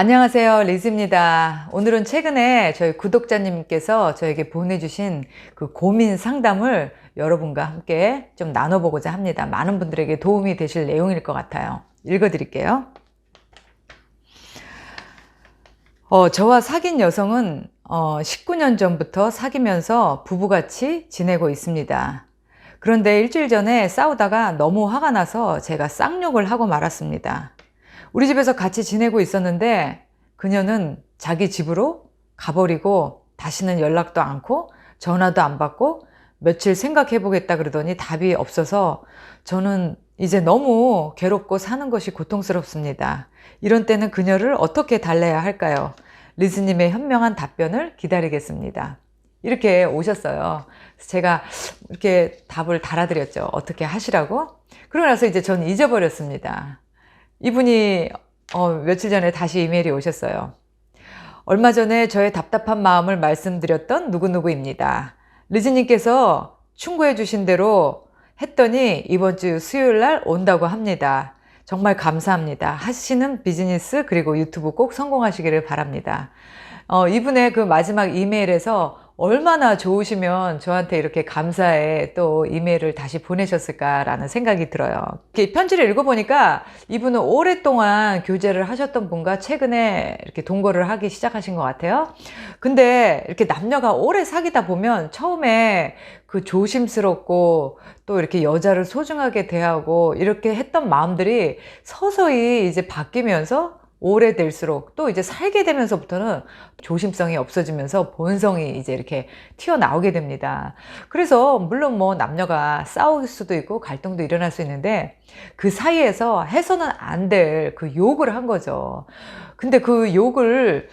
안녕하세요. 리즈입니다. 오늘은 최근에 저희 구독자님께서 저에게 보내주신 그 고민 상담을 여러분과 함께 좀 나눠보고자 합니다. 많은 분들에게 도움이 되실 내용일 것 같아요. 읽어드릴게요. 어, 저와 사귄 여성은 어, 19년 전부터 사귀면서 부부같이 지내고 있습니다. 그런데 일주일 전에 싸우다가 너무 화가 나서 제가 쌍욕을 하고 말았습니다. 우리 집에서 같이 지내고 있었는데 그녀는 자기 집으로 가버리고 다시는 연락도 않고 전화도 안 받고 며칠 생각해 보겠다 그러더니 답이 없어서 저는 이제 너무 괴롭고 사는 것이 고통스럽습니다. 이런 때는 그녀를 어떻게 달래야 할까요? 리즈님의 현명한 답변을 기다리겠습니다. 이렇게 오셨어요. 제가 이렇게 답을 달아드렸죠. 어떻게 하시라고? 그러고 나서 이제 전 잊어버렸습니다. 이분이 어, 며칠 전에 다시 이메일이 오셨어요. 얼마 전에 저의 답답한 마음을 말씀드렸던 누구누구입니다. 리즈님께서 충고해 주신 대로 했더니 이번 주 수요일 날 온다고 합니다. 정말 감사합니다. 하시는 비즈니스 그리고 유튜브 꼭 성공하시기를 바랍니다. 어, 이분의 그 마지막 이메일에서 얼마나 좋으시면 저한테 이렇게 감사의 또 이메일을 다시 보내셨을까라는 생각이 들어요. 이렇게 편지를 읽어보니까 이분은 오랫동안 교제를 하셨던 분과 최근에 이렇게 동거를 하기 시작하신 것 같아요. 근데 이렇게 남녀가 오래 사귀다 보면 처음에 그 조심스럽고 또 이렇게 여자를 소중하게 대하고 이렇게 했던 마음들이 서서히 이제 바뀌면서 오래될수록 또 이제 살게 되면서부터는 조심성이 없어지면서 본성이 이제 이렇게 튀어나오게 됩니다. 그래서 물론 뭐 남녀가 싸울 수도 있고 갈등도 일어날 수 있는데 그 사이에서 해서는 안 될 그 욕을 한 거죠. 근데 그 욕을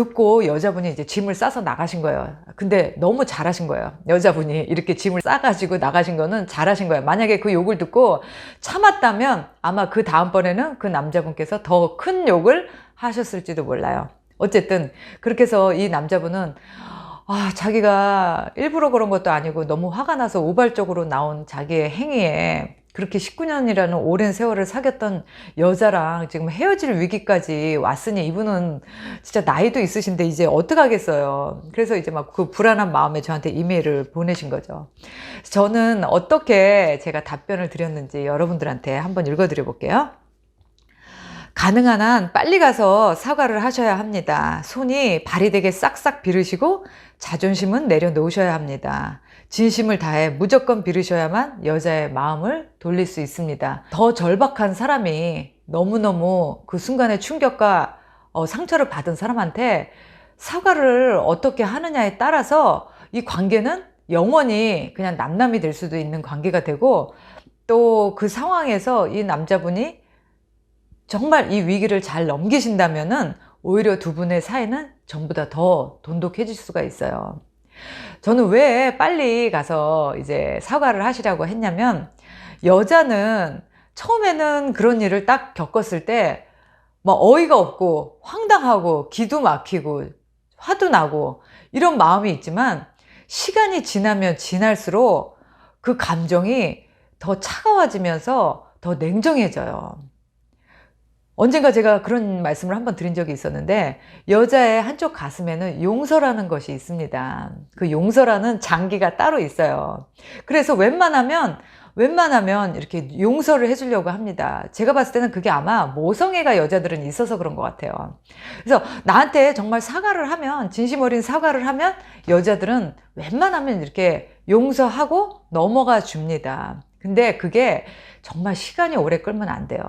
듣고 여자분이 이제 짐을 싸서 나가신 거예요. 근데 너무 잘하신 거예요. 여자분이 이렇게 짐을 싸가지고 나가신 거는 잘하신 거예요. 만약에 그 욕을 듣고 참았다면 아마 그 다음번에는 그 남자분께서 더 큰 욕을 하셨을지도 몰라요. 어쨌든 그렇게 해서 이 남자분은 아, 자기가 일부러 그런 것도 아니고 너무 화가 나서 우발적으로 나온 자기의 행위에 그렇게 19년이라는 오랜 세월을 사귀었던 여자랑 지금 헤어질 위기까지 왔으니 이분은 진짜 나이도 있으신데 이제 어떡하겠어요. 그래서 이제 막 그 불안한 마음에 저한테 이메일을 보내신 거죠. 저는 어떻게 제가 답변을 드렸는지 여러분들한테 한번 읽어드려 볼게요. 가능한 한 빨리 가서 사과를 하셔야 합니다. 손이 발이 되게 싹싹 비르시고 자존심은 내려놓으셔야 합니다. 진심을 다해 무조건 비르셔야만 여자의 마음을 돌릴 수 있습니다. 더 절박한 사람이 너무너무 그 순간의 충격과 어, 상처를 받은 사람한테 사과를 어떻게 하느냐에 따라서 이 관계는 영원히 그냥 남남이 될 수도 있는 관계가 되고 또 그 상황에서 이 남자분이 정말 이 위기를 잘 넘기신다면은 오히려 두 분의 사이는 전보다 더 돈독해질 수가 있어요. 저는 왜 빨리 가서 이제 사과를 하시라고 했냐면 여자는 처음에는 그런 일을 딱 겪었을 때뭐 어이가 없고 황당하고 기도 막히고 화도 나고 이런 마음이 있지만 시간이 지나면 지날수록 그 감정이 더 차가워지면서 더 냉정해져요. 언젠가 제가 그런 말씀을 한번 드린 적이 있었는데 여자의 한쪽 가슴에는 용서라는 것이 있습니다. 그 용서라는 장기가 따로 있어요. 그래서 웬만하면 웬만하면 이렇게 용서를 해주려고 합니다. 제가 봤을 때는 그게 아마 모성애가 여자들은 있어서 그런 것 같아요. 그래서 나한테 정말 사과를 하면, 진심 어린 사과를 하면 여자들은 웬만하면 이렇게 용서하고 넘어가 줍니다. 근데 그게 정말 시간이 오래 끌면 안 돼요.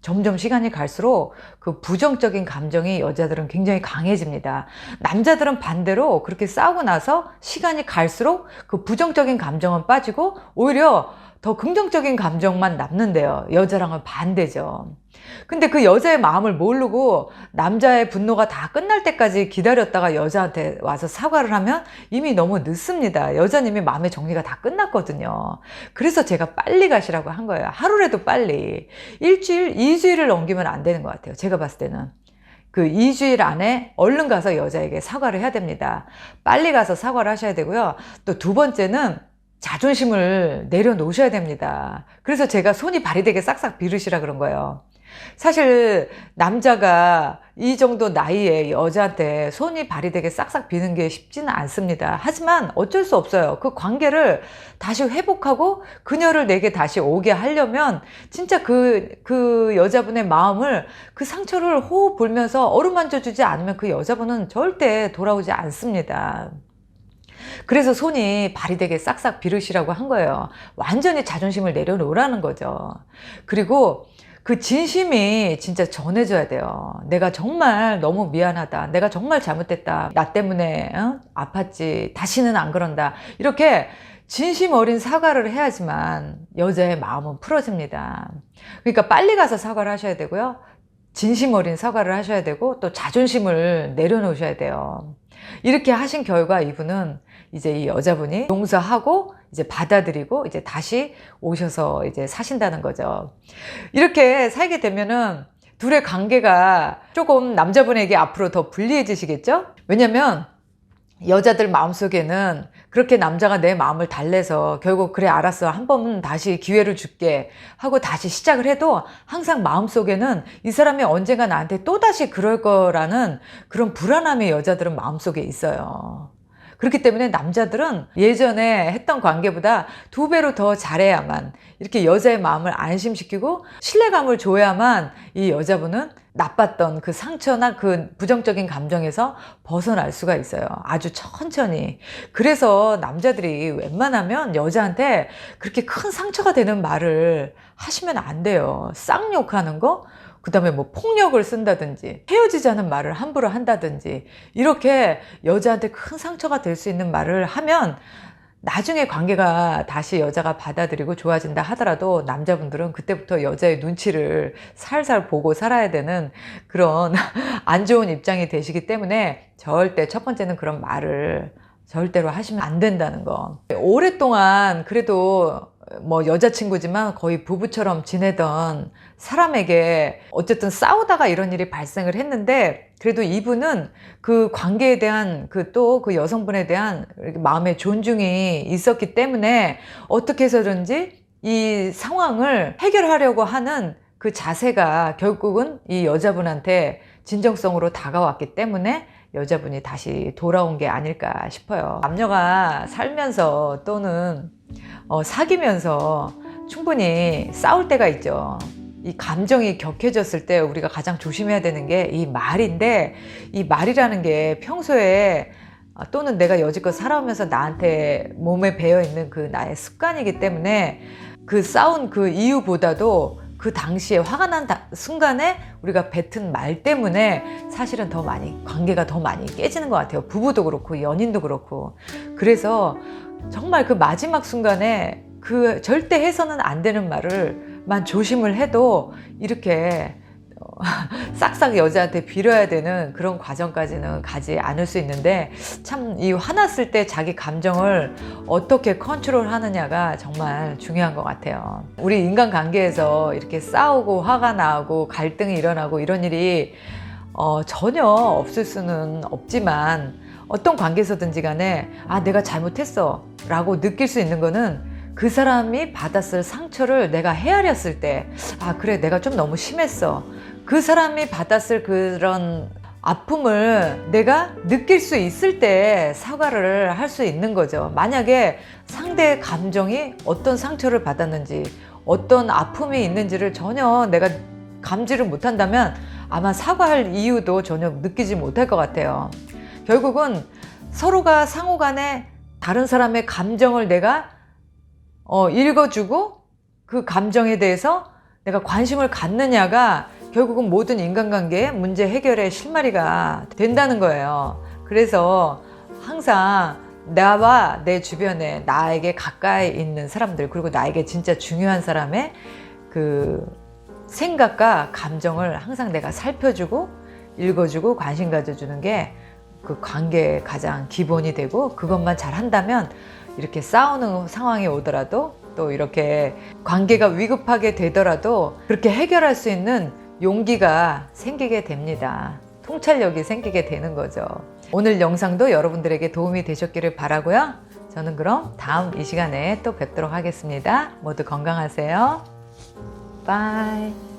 점점 시간이 갈수록 그 부정적인 감정이 여자들은 굉장히 강해집니다. 남자들은 반대로 그렇게 싸우고 나서 시간이 갈수록 그 부정적인 감정은 빠지고 오히려 더 긍정적인 감정만 남는데요. 여자랑은 반대죠. 근데 그 여자의 마음을 모르고 남자의 분노가 다 끝날 때까지 기다렸다가 여자한테 와서 사과를 하면 이미 너무 늦습니다. 여자님이 마음의 정리가 다 끝났거든요. 그래서 제가 빨리 가시라고 한 거예요. 하루라도 빨리. 일주일, 이주일을 넘기면 안 되는 것 같아요. 제가 봤을 때는. 그 2주일 안에 얼른 가서 여자에게 사과를 해야 됩니다. 빨리 가서 사과를 하셔야 되고요. 또 두 번째는 자존심을 내려놓으셔야 됩니다. 그래서 제가 손이 발이 되게 싹싹 비르시라 그런 거예요. 사실 남자가 이 정도 나이에 여자한테 손이 발휘되게 싹싹 비는 게 쉽지는 않습니다. 하지만 어쩔 수 없어요. 그 관계를 다시 회복하고 그녀를 내게 다시 오게 하려면 진짜 그, 그 여자분의 마음을 그 상처를 호흡 불면서 어루만져 주지 않으면 그 여자분은 절대 돌아오지 않습니다. 그래서 손이 발휘되게 싹싹 비르시라고 한 거예요. 완전히 자존심을 내려놓으라는 거죠. 그리고 그 진심이 진짜 전해져야 돼요. 내가 정말 너무 미안하다. 내가 정말 잘못됐다. 나 때문에 어? 아팠지. 다시는 안 그런다. 이렇게 진심 어린 사과를 해야지만 여자의 마음은 풀어집니다. 그러니까 빨리 가서 사과를 하셔야 되고요. 진심 어린 사과를 하셔야 되고 또 자존심을 내려놓으셔야 돼요. 이렇게 하신 결과 이분은 이제 이 여자분이 용서하고 이제 받아들이고 이제 다시 오셔서 이제 사신다는 거죠. 이렇게 살게 되면은 둘의 관계가 조금 남자분에게 앞으로 더 불리해지시겠죠? 왜냐면 여자들 마음속에는 그렇게 남자가 내 마음을 달래서 결국 그래 알았어 한 번은 다시 기회를 줄게 하고 다시 시작을 해도 항상 마음속에는 이 사람이 언젠가 나한테 또다시 그럴 거라는 그런 불안함이 여자들은 마음속에 있어요. 그렇기 때문에 남자들은 예전에 했던 관계보다 두 배로 더 잘해야만 이렇게 여자의 마음을 안심시키고 신뢰감을 줘야만 이 여자분은 나빴던 그 상처나 그 부정적인 감정에서 벗어날 수가 있어요. 아주 천천히. 그래서 남자들이 웬만하면 여자한테 그렇게 큰 상처가 되는 말을 하시면 안 돼요. 쌍욕하는 거, 그 다음에 뭐 폭력을 쓴다든지 헤어지자는 말을 함부로 한다든지 이렇게 여자한테 큰 상처가 될 수 있는 말을 하면 나중에 관계가 다시 여자가 받아들이고 좋아진다 하더라도 남자분들은 그때부터 여자의 눈치를 살살 보고 살아야 되는 그런 안 좋은 입장이 되시기 때문에 절대 첫 번째는 그런 말을 절대로 하시면 안 된다는 거. 오랫동안 그래도 뭐 여자친구지만 거의 부부처럼 지내던 사람에게 어쨌든 싸우다가 이런 일이 발생을 했는데 그래도 이분은 그 관계에 대한 그또그 여성분에 대한 마음의 존중이 있었기 때문에 어떻게 해서든지 이 상황을 해결하려고 하는 그 자세가 결국은 이 여자분한테 진정성으로 다가왔기 때문에 여자분이 다시 돌아온 게 아닐까 싶어요. 남녀가 살면서 또는 어, 사귀면서 충분히 싸울 때가 있죠. 이 감정이 격해졌을 때 우리가 가장 조심해야 되는 게 이 말인데 이 말이라는 게 평소에 아, 또는 내가 여지껏 살아오면서 나한테 몸에 배어 있는 그 나의 습관이기 때문에 그 싸운 그 이유보다도 그 당시에 화가 난 다- 순간에 우리가 뱉은 말 때문에 사실은 더 많이 관계가 더 많이 깨지는 것 같아요. 부부도 그렇고 연인도 그렇고 그래서 정말 그 마지막 순간에 그 절대 해서는 안 되는 말을 만 조심을 해도 이렇게 어, 싹싹 여자한테 빌어야 되는 그런 과정까지는 가지 않을 수 있는데 참 이 화났을 때 자기 감정을 어떻게 컨트롤 하느냐가 정말 중요한 것 같아요. 우리 인간 관계에서 이렇게 싸우고 화가 나고 갈등이 일어나고 이런 일이 어, 전혀 없을 수는 없지만 어떤 관계에서든지 간에 아 내가 잘못했어 라고 느낄 수 있는 거는 그 사람이 받았을 상처를 내가 헤아렸을 때 아 그래 내가 좀 너무 심했어 그 사람이 받았을 그런 아픔을 내가 느낄 수 있을 때 사과를 할 수 있는 거죠. 만약에 상대의 감정이 어떤 상처를 받았는지, 어떤 아픔이 있는지를 전혀 내가 감지를 못한다면 아마 사과할 이유도 전혀 느끼지 못할 것 같아요. 결국은 서로가 상호 간에 다른 사람의 감정을 내가 어, 읽어주고 그 감정에 대해서 내가 관심을 갖느냐가 결국은 모든 인간관계의 문제 해결의 실마리가 된다는 거예요. 그래서 항상 나와 내 주변에 나에게 가까이 있는 사람들 그리고 나에게 진짜 중요한 사람의 그 생각과 감정을 항상 내가 살펴주고 읽어주고 관심 가져주는 게 그 관계의 가장 기본이 되고 그것만 잘 한다면 이렇게 싸우는 상황이 오더라도 또 이렇게 관계가 위급하게 되더라도 그렇게 해결할 수 있는 용기가 생기게 됩니다. 통찰력이 생기게 되는 거죠. 오늘 영상도 여러분들에게 도움이 되셨기를 바라고요. 저는 그럼 다음 이 시간에 또 뵙도록 하겠습니다. 모두 건강하세요. 바이.